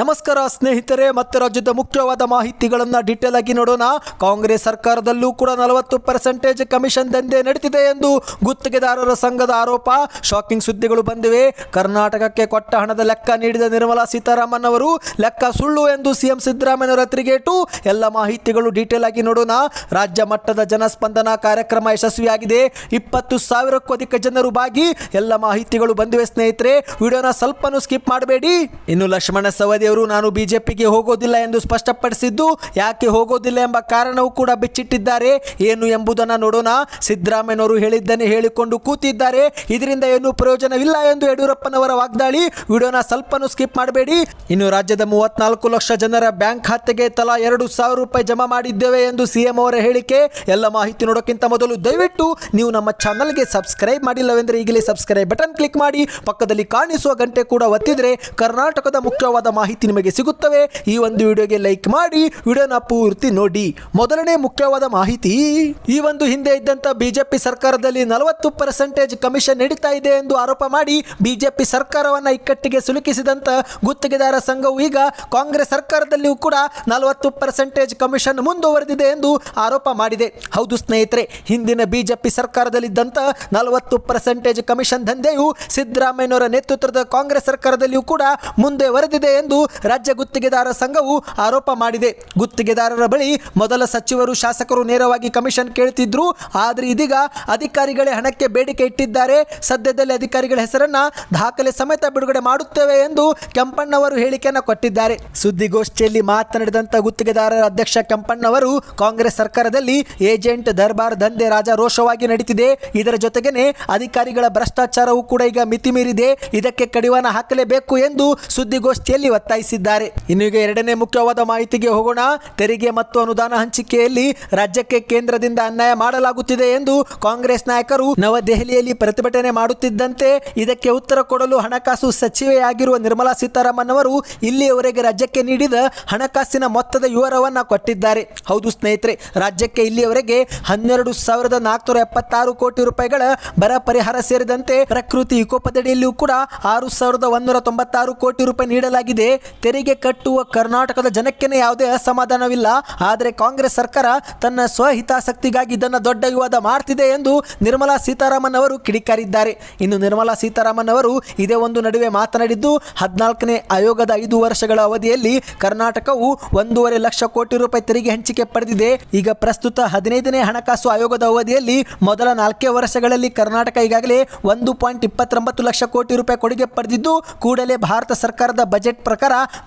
ನಮಸ್ಕಾರ ಸ್ನೇಹಿತರೆ, ಮತ್ತೆ ರಾಜ್ಯದ ಮುಖ್ಯವಾದ ಮಾಹಿತಿಗಳನ್ನು ಡೀಟೇಲ್ ಆಗಿ ನೋಡೋಣ. ಕಾಂಗ್ರೆಸ್ ಸರ್ಕಾರದಲ್ಲೂ ಕೂಡ ನಲವತ್ತು ಪರ್ಸೆಂಟೇಜ್ ಕಮಿಷನ್ ದಂಧೆ ನಡೀತಿದೆ ಎಂದು ಗುತ್ತಿಗೆದಾರರ ಸಂಘದ ಆರೋಪ. ಶಾಕಿಂಗ್ ಸುದ್ದಿಗಳು ಬಂದಿವೆ. ಕರ್ನಾಟಕಕ್ಕೆ ಕೊಟ್ಟ ಹಣದ ಲೆಕ್ಕ ನೀಡಿದ ನಿರ್ಮಲಾ ಸೀತಾರಾಮನ್ ಅವರು, ಲೆಕ್ಕ ಸುಳ್ಳು ಎಂದು ಸಿಎಂ ಸಿದ್ದರಾಮಯ್ಯವರ ತಿರುಗೇಟು. ಎಲ್ಲ ಮಾಹಿತಿಗಳು ಡೀಟೇಲ್ ಆಗಿ ನೋಡೋಣ. ರಾಜ್ಯ ಮಟ್ಟದ ಜನಸ್ಪಂದನ ಕಾರ್ಯಕ್ರಮ ಯಶಸ್ವಿಯಾಗಿದೆ. ಇಪ್ಪತ್ತು ಸಾವಿರಕ್ಕೂ ಅಧಿಕ ಜನರು ಬಾಗಿ ಎಲ್ಲ ಮಾಹಿತಿಗಳು ಬಂದಿವೆ ಸ್ನೇಹಿತರೆ. ವಿಡಿಯೋನ ಸ್ವಲ್ಪನೂ ಸ್ಕಿಪ್ ಮಾಡಬೇಡಿ. ಇನ್ನು ಲಕ್ಷ್ಮಣ ಸವದಿ ಅವರು ನಾನು ಬಿಜೆಪಿಗೆ ಹೋಗೋದಿಲ್ಲ ಎಂದು ಸ್ಪಷ್ಟಪಡಿಸಿದ್ದು ಯಾಕೆ ಹೋಗೋದಿಲ್ಲ ಎಂಬ ಕಾರಣವೂ ಕೂಡ ಬಿಚ್ಚಿಟ್ಟಿದ್ದಾರೆ. ಏನು ಎಂಬುದನ್ನು ನೋಡೋಣ. ಸಿದ್ದರಾಮಯ್ಯನವರು ಹೇಳಿದ್ದನ್ನೇ ಹೇಳಿಕೊಂಡು ಕೂತಿದ್ದಾರೆ. ಇದರಿಂದ ಏನು ಪ್ರಯೋಜನವಿಲ್ಲ ಎಂದು ಯಡಿಯೂರಪ್ಪನವರ ವಾಗ್ದಾಳಿ. ವಿಡಿಯೋನ ಸ್ವಲ್ಪನೂ ಸ್ಕಿಪ್ ಮಾಡಬೇಡಿ. ಇನ್ನು ರಾಜ್ಯದ ಮೂವತ್ನಾಲ್ಕು ಲಕ್ಷ ಜನರ ಬ್ಯಾಂಕ್ ಖಾತೆಗೆ ತಲಾ ಎರಡು ಸಾವಿರ ರೂಪಾಯಿ ಜಮಾ ಮಾಡಿದ್ದೇವೆ ಎಂದು ಸಿಎಂ ಅವರ ಹೇಳಿಕೆ. ಎಲ್ಲ ಮಾಹಿತಿ ನೋಡೋಕ್ಕಿಂತ ಮೊದಲು ದಯವಿಟ್ಟು ನೀವು ನಮ್ಮ ಚಾನಲ್ಗೆ ಸಬ್ಸ್ಕ್ರೈಬ್ ಮಾಡಿಲ್ಲವೆಂದರೆ ಈಗಲೇ ಸಬ್ಸ್ಕ್ರೈಬ್ ಬಟನ್ ಕ್ಲಿಕ್ ಮಾಡಿ. ಪಕ್ಕದಲ್ಲಿ ಕಾಣಿಸುವ ಗಂಟೆ ಕೂಡ ಒತ್ತಿದ್ರೆ ಕರ್ನಾಟಕದ ಮುಖ್ಯವಾದ ಮಾಹಿತಿ ನಿಮಗೆ ಸಿಗುತ್ತವೆ, ಈ ಒಂದು ವಿಡಿಯೋಗೆ ಲೈಕ್ ಮಾಡಿ, ವಿಡಿಯೋನ ಪೂರ್ತಿ ನೋಡಿ. ಮೊದಲನೇ ಮುಖ್ಯವಾದ ಮಾಹಿತಿ, ಈ ಒಂದು ಹಿಂದೆ ಇದ್ದಂತ ಬಿಜೆಪಿ ಸರ್ಕಾರದಲ್ಲಿ ನಲವತ್ತು ಪರ್ಸೆಂಟೇಜ್ ಕಮಿಷನ್ ನಡೀತಾ ಇದೆ ಎಂದು ಆರೋಪ ಮಾಡಿ ಬಿಜೆಪಿ ಸರ್ಕಾರವನ್ನ ಇಕ್ಕಟ್ಟಿಗೆ ಸಿಲುಕಿಸಿದಂತ ಗುತ್ತಿಗೆದಾರ ಸಂಘವು ಈಗ ಕಾಂಗ್ರೆಸ್ ಸರ್ಕಾರದಲ್ಲಿಯೂ ಕೂಡ ನಲವತ್ತು ಪರ್ಸೆಂಟೇಜ್ ಕಮಿಷನ್ ಮುಂದುವರೆದಿದೆ ಎಂದು ಆರೋಪ ಮಾಡಿದೆ. ಹೌದು ಸ್ನೇಹಿತರೆ, ಹಿಂದಿನ ಬಿಜೆಪಿ ಸರ್ಕಾರದಲ್ಲಿದ್ದಂತ ನಲವತ್ತು ಪರ್ಸೆಂಟೇಜ್ ಕಮಿಷನ್ ದಂಧೆಯು ಸಿದ್ದರಾಮಯ್ಯನವರ ನೇತೃತ್ವದ ಕಾಂಗ್ರೆಸ್ ಸರ್ಕಾರದಲ್ಲಿಯೂ ಕೂಡ ಮುಂದೆ ವರೆದಿದೆ ಎಂದು ರಾಜ್ಯ ಗುತ್ತಿಗೆದಾರ ಸಂಘವು ಆರೋಪ ಮಾಡಿದೆ. ಗುತ್ತಿಗೆದಾರರ ಬಳಿ ಮೊದಲ ಸಚಿವರು, ಶಾಸಕರು ನೇರವಾಗಿ ಕಮಿಷನ್ ಕೇಳುತ್ತಿದ್ರು ಆದರೆ ಇದೀಗ ಅಧಿಕಾರಿಗಳೇ ಹಣಕ್ಕೆ ಬೇಡಿಕೆ ಇಟ್ಟಿದ್ದಾರೆ. ಸದ್ಯದಲ್ಲಿ ಅಧಿಕಾರಿಗಳ ಹೆಸರನ್ನ ದಾಖಲೆ ಸಮೇತ ಬಿಡುಗಡೆ ಮಾಡುತ್ತೇವೆ ಎಂದು ಕೆಂಪಣ್ಣವರು ಹೇಳಿಕೆಯನ್ನು ಕೊಟ್ಟಿದ್ದಾರೆ. ಸುದ್ದಿಗೋಷ್ಠಿಯಲ್ಲಿ ಮಾತನಾಡಿದಂತ ಗುತ್ತಿಗೆದಾರರ ಅಧ್ಯಕ್ಷ ಕೆಂಪಣ್ಣವರು, ಕಾಂಗ್ರೆಸ್ ಸರ್ಕಾರದಲ್ಲಿ ಏಜೆಂಟ್ ದರ್ಬಾರ್ ದಂಧೆ ರಾಜಾರೋಷವಾಗಿ ನಡೀತಿದೆ. ಇದರ ಜೊತೆಗೇನೆ ಅಧಿಕಾರಿಗಳ ಭ್ರಷ್ಟಾಚಾರವೂ ಕೂಡ ಈಗ ಮಿತಿ ಮೀರಿದೆ ಇದಕ್ಕೆ ಕಡಿವಾಣ ಹಾಕಲೇಬೇಕು ಎಂದು ಸುದ್ದಿಗೋಷ್ಠಿಯಲ್ಲಿ ಒತ್ತಾಯಿಸಿದ್ದಾರೆ ಇನ್ನು ಈಗ ಎರಡನೇ ಮುಖ್ಯವಾದ ಮಾಹಿತಿಗೆ ಹೋಗೋಣ. ತೆರಿಗೆ ಮತ್ತು ಅನುದಾನ ಹಂಚಿಕೆಯಲ್ಲಿ ರಾಜ್ಯಕ್ಕೆ ಕೇಂದ್ರದಿಂದ ಅನ್ಯಾಯ ಮಾಡಲಾಗುತ್ತಿದೆ ಎಂದು ಕಾಂಗ್ರೆಸ್ ನಾಯಕರು ನವದೆಹಲಿಯಲ್ಲಿ ಪ್ರತಿಭಟನೆ ಮಾಡುತ್ತಿದ್ದಂತೆ ಇದಕ್ಕೆ ಉತ್ತರ ಕೊಡಲು ಹಣಕಾಸು ಸಚಿವೆಯಾಗಿರುವ ನಿರ್ಮಲಾ ಸೀತಾರಾಮನ್ ಅವರು ಇಲ್ಲಿಯವರೆಗೆ ರಾಜ್ಯಕ್ಕೆ ನೀಡಿದ ಹಣಕಾಸಿನ ಮೊತ್ತದ ವಿವರವನ್ನ ಕೊಟ್ಟಿದ್ದಾರೆ. ಹೌದು ಸ್ನೇಹಿತರೆ, ರಾಜ್ಯಕ್ಕೆ ಇಲ್ಲಿಯವರೆಗೆ ಹನ್ನೆರಡು ಸಾವಿರದ ನಾಲ್ಕುನೂರ ಎಪ್ಪತ್ತಾರು ಕೋಟಿ ರೂಪಾಯಿಗಳ ಬರ ಪರಿಹಾರ ಸೇರಿದಂತೆ ಪ್ರಕೃತಿ ವಿಕೋಪದಡಿಯಲ್ಲಿಯೂ ಕೂಡ ಆರು ಸಾವಿರದ ಒಂದೂರ ತೊಂಬತ್ತಾರು ಕೋಟಿ ರೂಪಾಯಿ ನೀಡಲಾಗಿದೆ. ತೆರಿಗೆ ಕಟ್ಟುವ ಕರ್ನಾಟಕದ ಜನಕ್ಕೇನೆ ಯಾವುದೇ ಅಸಮಾಧಾನವಿಲ್ಲ. ಆದರೆ ಕಾಂಗ್ರೆಸ್ ಸರ್ಕಾರ ತನ್ನ ಸ್ವಹಿತಾಸಕ್ತಿಗಾಗಿ ಇದನ್ನು ದೊಡ್ಡ ವಿವಾದ ಮಾಡ್ತಿದೆ ಎಂದು ನಿರ್ಮಲಾ ಸೀತಾರಾಮನ್ ಅವರು ಕಿಡಿಕಾರಿದ್ದಾರೆ. ಇನ್ನು ನಿರ್ಮಲಾ ಸೀತಾರಾಮನ್ ಅವರು ಇದೇ ಒಂದು ನಡುವೆ ಮಾತನಾಡಿದ್ದು, ಹದಿನಾಲ್ಕನೇ ಆಯೋಗದ ಐದು ವರ್ಷಗಳ ಅವಧಿಯಲ್ಲಿ ಕರ್ನಾಟಕವು ಒಂದೂವರೆ ಲಕ್ಷ ಕೋಟಿ ರೂಪಾಯಿ ತೆರಿಗೆ ಹಂಚಿಕೆ ಪಡೆದಿದೆ. ಈಗ ಪ್ರಸ್ತುತ ಹದಿನೈದನೇ ಹಣಕಾಸು ಆಯೋಗದ ಅವಧಿಯಲ್ಲಿ ಮೊದಲ ನಾಲ್ಕೇ ವರ್ಷಗಳಲ್ಲಿ ಕರ್ನಾಟಕ ಈಗಾಗಲೇ ಒಂದು ಪಾಯಿಂಟ್ ಇಪ್ಪತ್ತೊಂಬತ್ತು ಲಕ್ಷ ಕೋಟಿ ರೂಪಾಯಿ ಕೊಡುಗೆ ಪಡೆದಿದ್ದು, ಕೂಡಲೇ ಭಾರತ ಸರ್ಕಾರದ ಬಜೆಟ್ ಪ್ರಕಾರ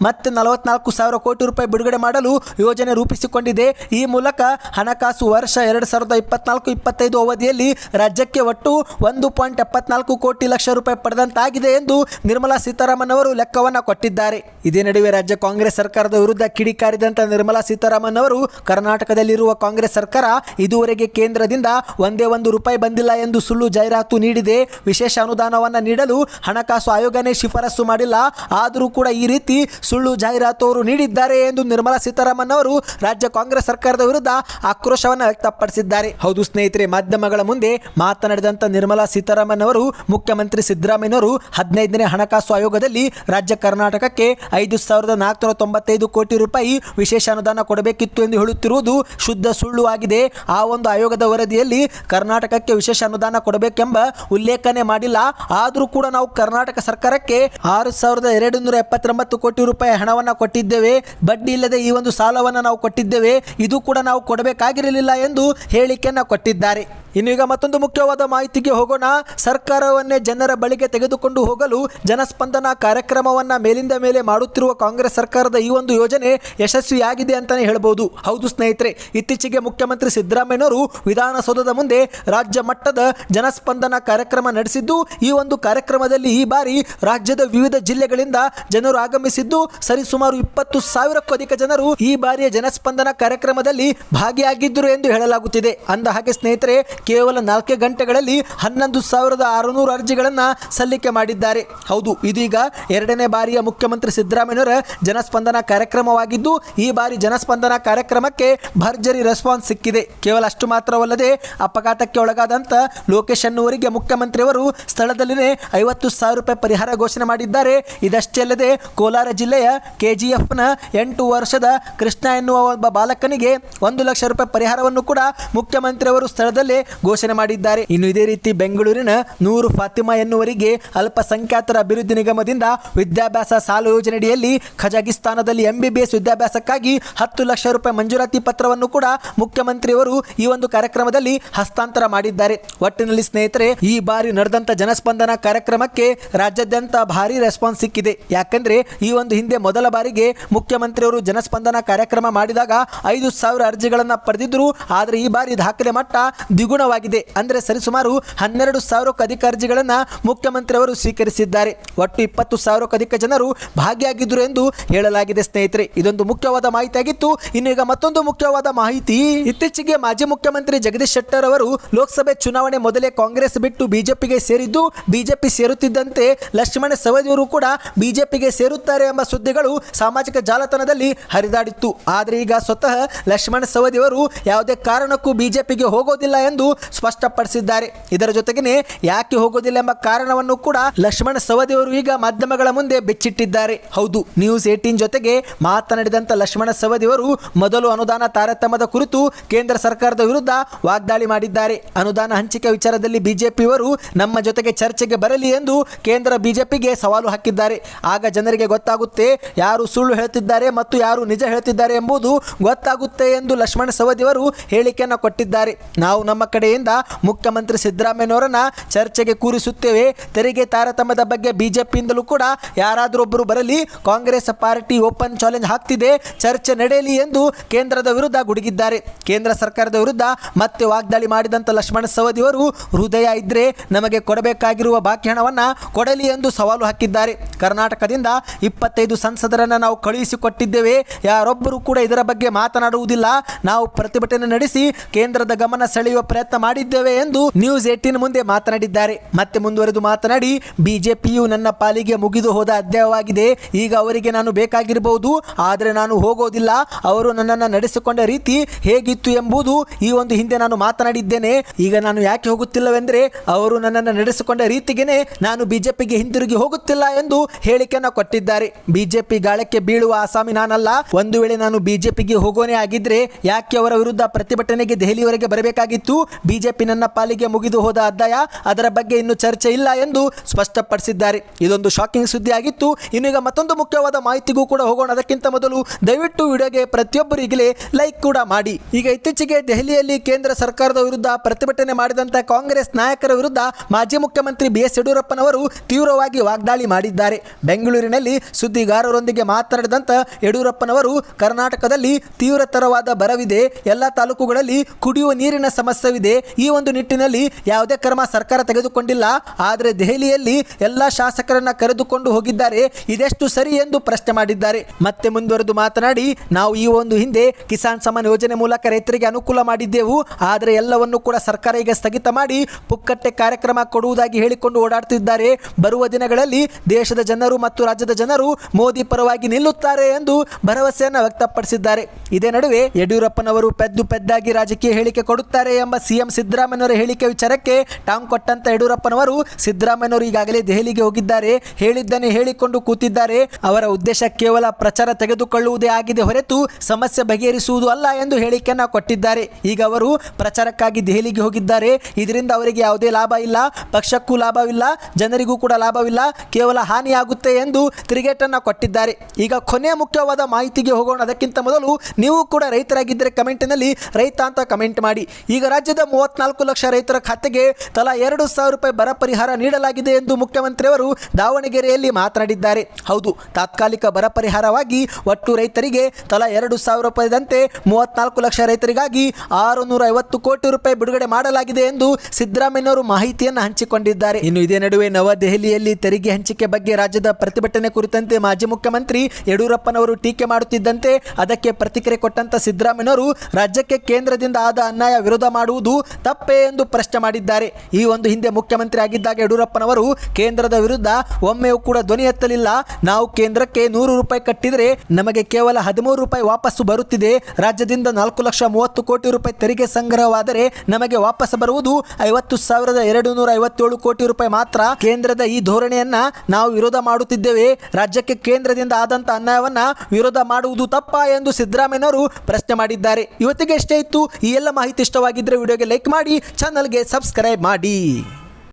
ಮತ್ತೆ ನಲವತ್ನಾಲ್ಕು ಸಾವಿರ ಕೋಟಿ ರೂಪಾಯಿ ಬಿಡುಗಡೆ ಮಾಡಲು ಯೋಜನೆ ರೂಪಿಸಿಕೊಂಡಿದೆ. ಈ ಮೂಲಕ ಹಣಕಾಸು ವರ್ಷ ಎರಡು ಸಾವಿರದ ಇಪ್ಪತ್ನಾಲ್ಕು ಇಪ್ಪತ್ತೈದು ಅವಧಿಯಲ್ಲಿ ರಾಜ್ಯಕ್ಕೆ ಒಟ್ಟು ಒಂದು ಪಾಯಿಂಟ್ ಎಪ್ಪತ್ನಾಲ್ಕು ಕೋಟಿ ಲಕ್ಷ ರೂಪಾಯಿ ಪಡೆದಂತಾಗಿದೆ ಎಂದು ನಿರ್ಮಲಾ ಸೀತಾರಾಮನ್ ಅವರು ಲೆಕ್ಕವನ್ನು ಕೊಟ್ಟಿದ್ದಾರೆ. ಇದೇ ನಡುವೆ ರಾಜ್ಯ ಕಾಂಗ್ರೆಸ್ ಸರ್ಕಾರದ ವಿರುದ್ಧ ಕಿಡಿಕಾರಿದಂತ ನಿರ್ಮಲಾ ಸೀತಾರಾಮನ್ ಅವರು ಕರ್ನಾಟಕದಲ್ಲಿರುವ ಕಾಂಗ್ರೆಸ್ ಸರ್ಕಾರ ಇದುವರೆಗೆ ಕೇಂದ್ರದಿಂದ ಒಂದೇ ಒಂದು ರೂಪಾಯಿ ಬಂದಿಲ್ಲ ಎಂದು ಸುಳ್ಳು ಜಾಹೀರಾತು ನೀಡಿದೆ. ವಿಶೇಷ ಅನುದಾನವನ್ನು ನೀಡಲು ಹಣಕಾಸು ಆಯೋಗನೇ ಶಿಫಾರಸು ಮಾಡಿಲ್ಲ. ಆದರೂ ಕೂಡ ಈ ರೀತಿ ಸುಳ್ಳು ಜಾಹೀರಾತು ಅವರು ನೀಡಿದ್ದಾರೆ ಎಂದು ನಿರ್ಮಲಾ ಸೀತಾರಾಮನ್ ಅವರು ರಾಜ್ಯ ಕಾಂಗ್ರೆಸ್ ಸರ್ಕಾರದ ವಿರುದ್ಧ ಆಕ್ರೋಶವನ್ನು ವ್ಯಕ್ತಪಡಿಸಿದ್ದಾರೆ. ಹೌದು ಸ್ನೇಹಿತರೆ, ಮಾಧ್ಯಮಗಳ ಮುಂದೆ ಮಾತನಾಡಿದಂತ ನಿರ್ಮಲಾ ಸೀತಾರಾಮನ್ ಅವರು ಮುಖ್ಯಮಂತ್ರಿ ಸಿದ್ದರಾಮಯ್ಯನವರು ಹದಿನೈದನೇ ಹಣಕಾಸು ಆಯೋಗದಲ್ಲಿ ರಾಜ್ಯ ಕರ್ನಾಟಕಕ್ಕೆ ಐದು ಸಾವಿರದ ನಾಲ್ಕುನೂರ ತೊಂಬತ್ತೈದು ಕೋಟಿ ರೂಪಾಯಿ ವಿಶೇಷ ಅನುದಾನ ಕೊಡಬೇಕಿತ್ತು ಎಂದು ಹೇಳುತ್ತಿರುವುದು ಶುದ್ಧ ಸುಳ್ಳು ಆಗಿದೆ. ಆ ಒಂದು ಆಯೋಗದ ವರದಿಯಲ್ಲಿ ಕರ್ನಾಟಕಕ್ಕೆ ವಿಶೇಷ ಅನುದಾನ ಕೊಡಬೇಕೆಂಬ ಉಲ್ಲೇಖನೆ ಮಾಡಿಲ್ಲ. ಆದರೂ ಕೂಡ ನಾವು ಕರ್ನಾಟಕ ಸರ್ಕಾರಕ್ಕೆ ಆರು ಸಾವಿರದ ಎರಡು ನೂರ ಎಪ್ಪತ್ತೊಂಬತ್ತು ಕೋಟಿ ರೂಪಾಯಿ ಹಣವನ್ನು ಕೊಟ್ಟಿದ್ದೇವೆ. ಬಡ್ಡಿ ಇಲ್ಲದೆ ಈ ಒಂದು ಸಾಲವನ್ನು ನಾವು ಕೊಟ್ಟಿದ್ದೇವೆ. ಇದು ಕೂಡ ನಾವು ಕೊಡಬೇಕಾಗಿರಲಿಲ್ಲ ಎಂದು ಹೇಳಿಕೆಯನ್ನು ಕೊಟ್ಟಿದ್ದಾರೆ. ಇನ್ನು ಈಗ ಮತ್ತೊಂದು ಮುಖ್ಯವಾದ ಮಾಹಿತಿಗೆ ಹೋಗೋಣ. ಸರ್ಕಾರವನ್ನೇ ಜನರ ಬಳಿಗೆ ತೆಗೆದುಕೊಂಡು ಹೋಗಲು ಜನಸ್ಪಂದನ ಕಾರ್ಯಕ್ರಮವನ್ನ ಮೇಲಿಂದ ಮೇಲೆ ಮಾಡುತ್ತಿರುವ ಕಾಂಗ್ರೆಸ್ ಸರ್ಕಾರದ ಈ ಒಂದು ಯೋಜನೆ ಯಶಸ್ವಿಯಾಗಿದೆ ಅಂತಾನೆ ಹೇಳಬಹುದು ಹೌದು ಸ್ನೇಹಿತರೆ, ಇತ್ತೀಚೆಗೆ ಮುಖ್ಯಮಂತ್ರಿ ಸಿದ್ದರಾಮಯ್ಯನವರು ವಿಧಾನಸೌಧದ ಮುಂದೆ ರಾಜ್ಯ ಮಟ್ಟದ ಜನಸ್ಪಂದನ ಕಾರ್ಯಕ್ರಮ ನಡೆಸಿದ್ದು, ಈ ಒಂದು ಕಾರ್ಯಕ್ರಮದಲ್ಲಿ ಈ ಬಾರಿ ರಾಜ್ಯದ ವಿವಿಧ ಜಿಲ್ಲೆಗಳಿಂದ ಜನರು ಆಗಮಿಸಿದ್ದು ಸರಿಸುಮಾರು ಇಪ್ಪತ್ತು ಸಾವಿರಕ್ಕೂ ಅಧಿಕ ಜನರು ಈ ಬಾರಿಯ ಜನಸ್ಪಂದನ ಕಾರ್ಯಕ್ರಮದಲ್ಲಿ ಭಾಗಿಯಾಗಿದ್ದರು ಎಂದು ಹೇಳಲಾಗುತ್ತಿದೆ. ಅಂದ ಹಾಗೆ ಸ್ನೇಹಿತರೆ, ಕೇವಲ ನಾಲ್ಕೇ ಗಂಟೆಗಳಲ್ಲಿ ಹನ್ನೊಂದು ಸಾವಿರದ ಆರುನೂರು ಅರ್ಜಿಗಳನ್ನು ಸಲ್ಲಿಕೆ ಮಾಡಿದ್ದಾರೆ. ಹೌದು, ಇದೀಗ ಎರಡನೇ ಬಾರಿಯ ಮುಖ್ಯಮಂತ್ರಿ ಸಿದ್ದರಾಮಯ್ಯನವರ ಜನಸ್ಪಂದನ ಕಾರ್ಯಕ್ರಮವಾಗಿದ್ದು, ಈ ಬಾರಿ ಜನಸ್ಪಂದನ ಕಾರ್ಯಕ್ರಮಕ್ಕೆ ಭರ್ಜರಿ ರೆಸ್ಪಾನ್ಸ್ ಸಿಕ್ಕಿದೆ. ಕೇವಲ ಅಷ್ಟು ಮಾತ್ರವಲ್ಲದೆ ಅಪಘಾತಕ್ಕೆ ಒಳಗಾದಂಥ ಲೋಕೇಶ್ ಅನ್ನುವರಿಗೆ ಮುಖ್ಯಮಂತ್ರಿಯವರು ಸ್ಥಳದಲ್ಲಿನೇ ಐವತ್ತು ಸಾವಿರ ರೂಪಾಯಿ ಪರಿಹಾರ ಘೋಷಣೆ ಮಾಡಿದ್ದಾರೆ. ಇದಷ್ಟೇ ಅಲ್ಲದೆ, ಕೋಲಾರ ಕೋಲಾರ ಜಿಲ್ಲೆಯ ಕೆಜಿಎಫ್ನ ಎಂಟು ವರ್ಷದ ಕೃಷ್ಣ ಎನ್ನುವ ಒಬ್ಬ ಬಾಲಕನಿಗೆ ಒಂದು ಲಕ್ಷ ರೂಪಾಯಿ ಪರಿಹಾರವನ್ನು ಕೂಡ ಮುಖ್ಯಮಂತ್ರಿಯವರು ಸ್ಥಳದಲ್ಲೇ ಘೋಷಣೆ ಮಾಡಿದ್ದಾರೆ. ಇನ್ನು ಇದೇ ರೀತಿ ಬೆಂಗಳೂರಿನ ನೂರು ಫಾತಿಮಾ ಎನ್ನುವರಿಗೆ ಅಲ್ಪಸಂಖ್ಯಾತರ ಅಭಿವೃದ್ಧಿ ನಿಗಮದಿಂದ ವಿದ್ಯಾಭ್ಯಾಸ ಸಾಲ ಯೋಜನೆಯಡಿಯಲ್ಲಿ ಖಜಾಕಿಸ್ತಾನದಲ್ಲಿ ಎಂಬಿಬಿಎಸ್ ವಿದ್ಯಾಭ್ಯಾಸಕ್ಕಾಗಿ ಹತ್ತು ಲಕ್ಷ ರೂಪಾಯಿ ಮಂಜೂರಾತಿ ಪತ್ರವನ್ನು ಕೂಡ ಮುಖ್ಯಮಂತ್ರಿಯವರು ಈ ಒಂದು ಕಾರ್ಯಕ್ರಮದಲ್ಲಿ ಹಸ್ತಾಂತರ ಮಾಡಿದ್ದಾರೆ. ಒಟ್ಟಿನಲ್ಲಿ ಸ್ನೇಹಿತರೆ, ಈ ಬಾರಿ ನಡೆದಂತ ಜನಸ್ಪಂದನ ಕಾರ್ಯಕ್ರಮಕ್ಕೆ ರಾಜ್ಯಾದ್ಯಂತ ಭಾರಿ ರೆಸ್ಪಾನ್ಸ್ ಸಿಕ್ಕಿದೆ. ಯಾಕಂದ್ರೆ ಒಂದು ಹಿಂದೆ ಮೊದಲ ಬಾರಿಗೆ ಮುಖ್ಯಮಂತ್ರಿಯವರು ಜನಸ್ಪಂದನ ಕಾರ್ಯಕ್ರಮ ಮಾಡಿದಾಗ ಐದು ಸಾವಿರ ಅರ್ಜಿಗಳನ್ನು ಪಡೆದಿದ್ದರು ಆದರೆ ಈ ಬಾರಿ ದಾಖಲೆ ಮಟ್ಟ ದ್ವಿಗುಣವಾಗಿದೆ. ಅಂದರೆ ಸರಿಸುಮಾರು ಹನ್ನೆರಡು ಸಾವಿರಕ್ಕೂ ಅಧಿಕ ಅರ್ಜಿಗಳನ್ನು ಮುಖ್ಯಮಂತ್ರಿಯವರು ಸ್ವೀಕರಿಸಿದ್ದಾರೆ. ಒಟ್ಟು ಇಪ್ಪತ್ತು ಸಾವಿರಕ್ಕೂ ಅಧಿಕ ಜನರು ಭಾಗಿಯಾಗಿದ್ದರು ಎಂದು ಹೇಳಲಾಗಿದೆ ಸ್ನೇಹಿತರೆ. ಇದೊಂದು ಮುಖ್ಯವಾದ ಮಾಹಿತಿಯಾಗಿತ್ತು. ಇನ್ನು ಈಗ ಮತ್ತೊಂದು ಮುಖ್ಯವಾದ ಮಾಹಿತಿ. ಇತ್ತೀಚೆಗೆ ಮಾಜಿ ಮುಖ್ಯಮಂತ್ರಿ ಜಗದೀಶ್ ಶೆಟ್ಟರ್ ಅವರು ಲೋಕಸಭೆ ಚುನಾವಣೆ ಮೊದಲೇ ಕಾಂಗ್ರೆಸ್ ಬಿಟ್ಟು ಬಿಜೆಪಿಗೆ ಸೇರಿದ್ದು, ಬಿಜೆಪಿ ಸೇರುತ್ತಿದ್ದಂತೆ ಲಕ್ಷ್ಮಣ ಸವದಿಯವರು ಕೂಡ ಬಿಜೆಪಿಗೆ ಸೇರುತ್ತಾರೆ. ಎಂಬ ಸುದ್ದಿಗಳು ಸಾಮಾಜಿಕ ಜಾಲತಾಣದಲ್ಲಿ ಹರಿದಾಡಿತ್ತು. ಆದರೆ ಈಗ ಸ್ವತಃ ಲಕ್ಷ್ಮಣ ಸವದಿಯವರು ಯಾವುದೇ ಕಾರಣಕ್ಕೂ ಬಿಜೆಪಿಗೆ ಹೋಗೋದಿಲ್ಲ ಎಂದು ಸ್ಪಷ್ಟಪಡಿಸಿದ್ದಾರೆ. ಇದರ ಜೊತೆಗೆ ಯಾಕೆ ಹೋಗೋದಿಲ್ಲ ಎಂಬ ಕಾರಣವನ್ನು ಕೂಡ ಲಕ್ಷ್ಮಣ ಸವದಿಯವರು ಈಗ ಮಾಧ್ಯಮಗಳ ಮುಂದೆ ಬೆಚ್ಚಿಟ್ಟಿದ್ದಾರೆ. ಹೌದು ನ್ಯೂಸ್ ಏಟೀನ್ ಜೊತೆಗೆ ಮಾತನಾಡಿದಂತ ಲಕ್ಷ್ಮಣ ಸವದಿಯವರು ಮೊದಲು ಅನುದಾನ ತಾರತಮ್ಯದ ಕುರಿತು ಕೇಂದ್ರ ಸರ್ಕಾರದ ವಿರುದ್ಧ ವಾಗ್ದಾಳಿ ಮಾಡಿದ್ದಾರೆ. ಅನುದಾನ ಹಂಚಿಕೆ ವಿಚಾರದಲ್ಲಿ ಬಿಜೆಪಿಯವರು ನಮ್ಮ ಜೊತೆಗೆ ಚರ್ಚೆಗೆ ಬರಲಿ ಎಂದು ಕೇಂದ್ರ ಬಿಜೆಪಿಗೆ ಸವಾಲು ಹಾಕಿದ್ದಾರೆ. ಆಗ ಜನರಿಗೆ ಗೊತ್ತಾಗುತ್ತೆ ಯಾರು ಸುಳ್ಳು ಹೇಳ್ತಿದ್ದಾರೆ ಮತ್ತು ಯಾರು ನಿಜ ಹೇಳ್ತಿದ್ದಾರೆ ಎಂಬುದು ಗೊತ್ತಾಗುತ್ತೆ ಎಂದು ಲಕ್ಷ್ಮಣ ಸವದಿಯವರು ಹೇಳಿಕೆಯನ್ನು ಕೊಟ್ಟಿದ್ದಾರೆ. ನಾವು ನಮ್ಮ ಕಡೆಯಿಂದ ಮುಖ್ಯಮಂತ್ರಿ ಸಿದ್ದರಾಮಯ್ಯನವರನ್ನ ಚರ್ಚೆಗೆ ಕೂರಿಸುತ್ತೇವೆ. ತೆರಿಗೆ ತಾರತಮ್ಯದ ಬಗ್ಗೆ ಬಿಜೆಪಿಯಿಂದಲೂ ಕೂಡ ಯಾರಾದರೂ ಒಬ್ಬರು ಬರಲಿ, ಕಾಂಗ್ರೆಸ್ ಪಾರ್ಟಿ ಓಪನ್ ಚಾಲೆಂಜ್ ಹಾಕ್ತಿದೆ, ಚರ್ಚೆ ನಡೆಯಲಿ ಎಂದು ಕೇಂದ್ರದ ವಿರುದ್ಧ ಗುಡುಗಿದ್ದಾರೆ. ಕೇಂದ್ರ ಸರ್ಕಾರದ ವಿರುದ್ಧ ಮತ್ತೆ ವಾಗ್ದಾಳಿ ಮಾಡಿದಂಥ ಲಕ್ಷ್ಮಣ ಸವದಿಯವರು ಹೃದಯ ಇದ್ರೆ ನಮಗೆ ಕೊಡಬೇಕಾಗಿರುವ ಬಾಕಿ ಹಣವನ್ನು ಕೊಡಲಿ ಎಂದು ಸವಾಲು ಹಾಕಿದ್ದಾರೆ. ಕರ್ನಾಟಕದಿಂದ ಇಪ್ಪತ್ತೈದು ಸಂಸದರನ್ನು ನಾವು ಕಳುಹಿಸಿಕೊಟ್ಟಿದ್ದೇವೆ. ಯಾರೊಬ್ಬರೂ ಕೂಡ ಇದರ ಬಗ್ಗೆ ಮಾತನಾಡುವುದಿಲ್ಲ. ನಾವು ಪ್ರತಿಭಟನೆ ನಡೆಸಿ ಕೇಂದ್ರದ ಗಮನ ಸೆಳೆಯುವ ಪ್ರಯತ್ನ ಮಾಡಿದ್ದೇವೆ ಎಂದು ನ್ಯೂಸ್ ಏಟೀನ್ ಮುಂದೆ ಮಾತನಾಡಿದ್ದಾರೆ. ಮತ್ತೆ ಮುಂದುವರೆದು ಮಾತನಾಡಿ, ಬಿಜೆಪಿಯು ನನ್ನ ಪಾಲಿಗೆ ಮುಗಿದು ಹೋದ ಅಧ್ಯಾಯವಾಗಿದೆ. ಈಗ ಅವರಿಗೆ ನಾನು ಬೇಕಾಗಿರಬಹುದು ಆದರೆ ನಾನು ಹೋಗೋದಿಲ್ಲ. ಅವರು ನನ್ನನ್ನು ನಡೆಸಿಕೊಂಡ ರೀತಿ ಹೇಗಿತ್ತು ಎಂಬುದು ಈ ಒಂದು ಹಿಂದೆ ನಾನು ಮಾತನಾಡಿದ್ದೇನೆ. ಈಗ ನಾನು ಯಾಕೆ ಹೋಗುತ್ತಿಲ್ಲವೆಂದರೆ, ಅವರು ನನ್ನನ್ನು ನಡೆಸಿಕೊಂಡ ರೀತಿಗೇನೆ ನಾನು ಬಿಜೆಪಿಗೆ ಹಿಂದಿರುಗಿ ಹೋಗುತ್ತಿಲ್ಲ ಎಂದು ಹೇಳಿಕೆಯನ್ನು ಕೊಟ್ಟಿದ್ದಾರೆ. ಬಿಜೆಪಿ ಗಾಳಕ್ಕೆ ಬೀಳುವ ಅಸಾಮಿ ನಾನಲ್ಲ. ಒಂದು ವೇಳೆ ನಾನು ಬಿಜೆಪಿಗೆ ಹೋಗೋನೇ ಆಗಿದ್ರೆ ಯಾಕೆ ಅವರ ವಿರುದ್ಧ ಪ್ರತಿಭಟನೆಗೆ ದೆಹಲಿಯವರೆಗೆ ಬರಬೇಕಾಗಿತ್ತು? ಬಿಜೆಪಿ ನನ್ನ ಪಾಲಿಗೆ ಮುಗಿದು ಹೋದ ಅಧ್ಯಾಯ ಅದರ ಬಗ್ಗೆ ಇನ್ನು ಚರ್ಚೆ ಇಲ್ಲ ಎಂದು ಸ್ಪಷ್ಟಪಡಿಸಿದ್ದಾರೆ. ಇದೊಂದು ಶಾಕಿಂಗ್ ಸುದ್ದಿ ಆಗಿತ್ತು ಇನ್ನು ಈಗ ಮತ್ತೊಂದು ಮುಖ್ಯವಾದ ಮಾಹಿತಿಗೂ ಕೂಡ ಹೋಗೋಣ. ಅದಕ್ಕಿಂತ ಮೊದಲು ದಯವಿಟ್ಟು ವಿಡಿಯೋಗೆ ಪ್ರತಿಯೊಬ್ಬರು ಈಗಲೇ ಲೈಕ್ ಕೂಡ ಮಾಡಿ. ಈಗ ಇತ್ತೀಚೆಗೆ ದೆಹಲಿಯಲ್ಲಿ ಕೇಂದ್ರ ಸರ್ಕಾರದ ವಿರುದ್ಧ ಪ್ರತಿಭಟನೆ ಮಾಡಿದಂತಹ ಕಾಂಗ್ರೆಸ್ ನಾಯಕರ ವಿರುದ್ಧ ಮಾಜಿ ಮುಖ್ಯಮಂತ್ರಿ ಬಿ ಎಸ್ ಯಡಿಯೂರಪ್ಪನವರು ತೀವ್ರವಾಗಿ ವಾಗ್ದಾಳಿ ಮಾಡಿದ್ದಾರೆ. ಬೆಂಗಳೂರಿನಲ್ಲಿ ಸುದ್ದಿಗಾರರೊಂದಿಗೆ ಮಾತನಾಡಿದಂತ ಯಡಿಯೂರಪ್ಪನವರು, ಕರ್ನಾಟಕದಲ್ಲಿ ತೀವ್ರತರವಾದ ಬರವಿದೆ. ಎಲ್ಲ ತಾಲೂಕುಗಳಲ್ಲಿ ಕುಡಿಯುವ ನೀರಿನ ಸಮಸ್ಯೆವಿದೆ. ಈ ಒಂದು ನಿಟ್ಟಿನಲ್ಲಿ ಯಾವುದೇ ಕ್ರಮ ಸರ್ಕಾರ ತೆಗೆದುಕೊಂಡಿಲ್ಲ. ಆದರೆ ದೆಹಲಿಯಲ್ಲಿ ಎಲ್ಲ ಶಾಸಕರನ್ನ ಕರೆದುಕೊಂಡು ಹೋಗಿದ್ದಾರೆ. ಇದೆಷ್ಟು ಸರಿ ಎಂದು ಪ್ರಶ್ನೆ ಮಾಡಿದ್ದಾರೆ. ಮತ್ತೆ ಮುಂದುವರೆದು ಮಾತನಾಡಿ, ನಾವು ಈ ಒಂದು ಹಿಂದೆ ಕಿಸಾನ್ ಸಮ್ಮಾನ್ ಯೋಜನೆ ಮೂಲಕ ರೈತರಿಗೆ ಅನುಕೂಲ ಮಾಡಿದ್ದೆವು. ಆದರೆ ಎಲ್ಲವನ್ನು ಕೂಡ ಸರ್ಕಾರ ಈಗ ಸ್ಥಗಿತ ಮಾಡಿ ಪುಕ್ಕಟ್ಟೆ ಕಾರ್ಯಕ್ರಮ ಕೊಡುವುದಾಗಿ ಹೇಳಿಕೊಂಡು ಓಡಾಡ್ತಿದ್ದಾರೆ. ಬರುವ ದಿನಗಳಲ್ಲಿ ದೇಶದ ಜನರು ಮತ್ತು ರಾಜ್ಯದ ಜನರು ಮೋದಿ ಪರವಾಗಿ ನಿಲ್ಲುತ್ತಾರೆ ಎಂದು ಭರವಸೆಯನ್ನು ವ್ಯಕ್ತಪಡಿಸಿದ್ದಾರೆ. ಇದೇ ನಡುವೆ ಯಡಿಯೂರಪ್ಪನವರು ಪೆದ್ದು ಪೆದ್ದಾಗಿ ರಾಜಕೀಯ ಹೇಳಿಕೆ ಕೊಡುತ್ತಾರೆ ಎಂಬ ಸಿಎಂ ಸಿದ್ದರಾಮಯ್ಯನವರ ಹೇಳಿಕೆ ವಿಚಾರಕ್ಕೆ ಟಾಂಗ್ ಕೊಟ್ಟಂತ ಯಡಿಯೂರಪ್ಪನವರು ಸಿದ್ದರಾಮಯ್ಯನವರು ಈಗಾಗಲೇ ದೆಹಲಿಗೆ ಹೋಗಿದ್ದಾರೆ. ಹೇಳಿದ್ದನ್ನೇ ಹೇಳಿಕೊಂಡು ಕೂತಿದ್ದಾರೆ. ಅವರ ಉದ್ದೇಶ ಕೇವಲ ಪ್ರಚಾರ ತೆಗೆದುಕೊಳ್ಳುವುದೇ ಆಗಿದೆ ಹೊರತು ಸಮಸ್ಯೆ ಬಗೆಹರಿಸುವುದು ಅಲ್ಲ ಎಂದು ಹೇಳಿಕೆಯನ್ನು ಕೊಟ್ಟಿದ್ದಾರೆ. ಈಗ ಅವರು ಪ್ರಚಾರಕ್ಕಾಗಿ ದೆಹಲಿಗೆ ಹೋಗಿದ್ದಾರೆ. ಇದರಿಂದ ಅವರಿಗೆ ಯಾವುದೇ ಲಾಭ ಇಲ್ಲ. ಪಕ್ಷಕ್ಕೂ ಲಾಭವಿಲ್ಲ. ಜನರಿಗೂ ಕೂಡ ಲಾಭವಿಲ್ಲ. ಕೇವಲ ಹಾನಿಯಾಗುತ್ತೆ ಎಂದು ತಿರುಗೇಟನ್ನ ಕೊಟ್ಟಿದ್ದಾರೆ. ಈಗ ಕೊನೆಯ ಮುಖ್ಯವಾದ ಮಾಹಿತಿಗೆ ಹೋಗೋಣ. ಅದಕ್ಕಿಂತ ಮೊದಲು ನೀವು ಕೂಡ ರೈತರಾಗಿದ್ದರೆ ಕಮೆಂಟಿನಲ್ಲಿ ರೈತ ಅಂತ ಕಮೆಂಟ್ ಮಾಡಿ. ಈಗ ರಾಜ್ಯದ ಮೂವತ್ನಾಲ್ಕು ಲಕ್ಷ ರೈತರ ಖಾತೆಗೆ ತಲಾ ಎರಡು ಸಾವಿರ ರೂಪಾಯಿ ಬರ ಪರಿಹಾರ ನೀಡಲಾಗಿದೆ ಎಂದು ಮುಖ್ಯಮಂತ್ರಿಯವರು ದಾವಣಗೆರೆಯಲ್ಲಿ ಮಾತನಾಡಿದ್ದಾರೆ. ಹೌದು, ತಾತ್ಕಾಲಿಕ ಬರ ಪರಿಹಾರವಾಗಿ ಒಟ್ಟು ರೈತರಿಗೆ ತಲಾ ಎರಡು ಸಾವಿರ ರೂಪಾಯಿದಂತೆ ಮೂವತ್ನಾಲ್ಕು ಲಕ್ಷ ರೈತರಿಗಾಗಿ ಆರು ನೂರ ಐವತ್ತು ಕೋಟಿ ರೂಪಾಯಿ ಬಿಡುಗಡೆ ಮಾಡಲಾಗಿದೆ ಎಂದು ಸಿದ್ದರಾಮಯ್ಯವರು ಮಾಹಿತಿಯನ್ನು ಹಂಚಿಕೊಂಡಿದ್ದಾರೆ. ಇನ್ನು ಇದೇ ನಡುವೆ ನವದೆಹಲಿಯಲ್ಲಿ ತೆರಿಗೆ ಹಂಚಿಕೆ ಬಗ್ಗೆ ರಾಜ್ಯದ ಪ್ರತಿಭಟನೆ ಕುರಿತಂತೆ ಮಾಜಿ ಮುಖ್ಯಮಂತ್ರಿ ಯಡಿಯೂರಪ್ಪನವರು ಟೀಕೆ ಮಾಡುತ್ತಿದ್ದಂತೆ ಅದಕ್ಕೆ ಪ್ರತಿಕ್ರಿಯೆ ಕೊಟ್ಟಂತ ಸಿದ್ದರಾಮಯ್ಯನವರು ರಾಜ್ಯಕ್ಕೆ ಕೇಂದ್ರದಿಂದ ಆದ ಅನ್ಯಾಯ ವಿರೋಧ ಮಾಡುವುದು ತಪ್ಪೇ ಎಂದು ಪ್ರಶ್ನೆ ಮಾಡಿದ್ದಾರೆ. ಈ ಒಂದು ಹಿಂದೆ ಮುಖ್ಯಮಂತ್ರಿ ಆಗಿದ್ದಾಗ ಯಡಿಯೂರಪ್ಪನವರು ಕೇಂದ್ರದ ವಿರುದ್ಧ ಒಮ್ಮೆಯೂ ಕೂಡ ಧ್ವನಿ ಎತ್ತಲಿಲ್ಲ. ನಾವು ಕೇಂದ್ರಕ್ಕೆ ನೂರು ರೂಪಾಯಿ ಕಟ್ಟಿದರೆ ನಮಗೆ ಕೇವಲ ಹದಿಮೂರು ರೂಪಾಯಿ ವಾಪಸ್ಸು ಬರುತ್ತಿದೆ. ರಾಜ್ಯದಿಂದ ನಾಲ್ಕು ಲಕ್ಷ ಮೂವತ್ತು ಕೋಟಿ ರೂಪಾಯಿ ತೆರಿಗೆ ಸಂಗ್ರಹವಾದರೆ ನಮಗೆ ವಾಪಸ್ ಬರುವುದು ಐವತ್ತು ಸಾವಿರದ ಎರಡು ನೂರ ಐವತ್ತೇಳು ಕೋಟಿ ರೂಪಾಯಿ ಮಾತ್ರ. ಕೇಂದ್ರದ ಈ ಧೋರಣೆಯನ್ನ ನಾವು ವಿರೋಧ ಮಾಡುತ್ತಿದ್ದೇವೆ. ರಾಜ್ಯಕ್ಕೆ ಕೇಂದ್ರದಿಂದ ಆದಂಥ ಅನ್ಯಾಯವನ್ನ ವಿರೋಧ ಮಾಡುವುದು ತಪ್ಪ ಎಂದು ಸಿದ್ದರಾಮಯ್ಯನವರು ಪ್ರಶ್ನೆ ಮಾಡಿದ್ದಾರೆ. ಇವತ್ತಿಗೆ ಎಷ್ಟೇ ಇತ್ತು. ಈ ಎಲ್ಲ ಮಾಹಿತಿ ಇಷ್ಟವಾಗಿದ್ದರೆ ವಿಡಿಯೋಗೆ ಲೈಕ್ ಮಾಡಿ ಚಾನಲ್ಗೆ ಸಬ್ಸ್ಕ್ರೈಬ್ ಮಾಡಿ.